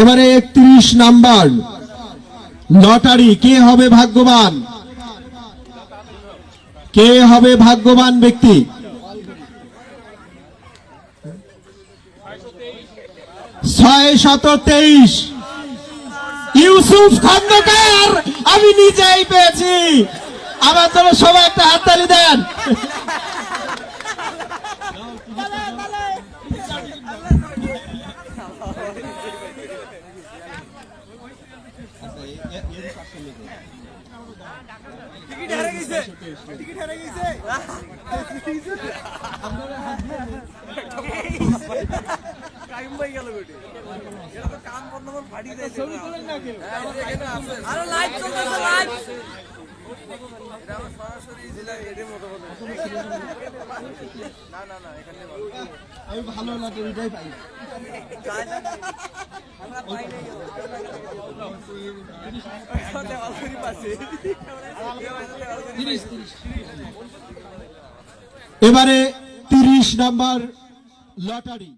এবারে একত্রিশ number lottery, কে হবে ভাগ্যবান? কে হবে ভাগ্যবান ব্যক্তি? ছয় শত তেইশ। ইউসুফ খন্দকার, আমি নিজেই পেয়েছি। আমার জন্য সবাই একটা হাততালি দেন। টিকিট হারে গেছে। টিকিট হারে গেছে। কাইম ভাই গেল বেটি। এটা তো কান বন্ধ করে ফাটি দেয় ছবি তুলেন না কেউ। আরে লাইভ চলতেছে লাইভ এটা আমার সরাসরি জেলা এডে মতো মতো না না না এখানে আমি ভালো লটারিটাই পাই। পাই এবারে তিরিশ নাম্বার লটারি।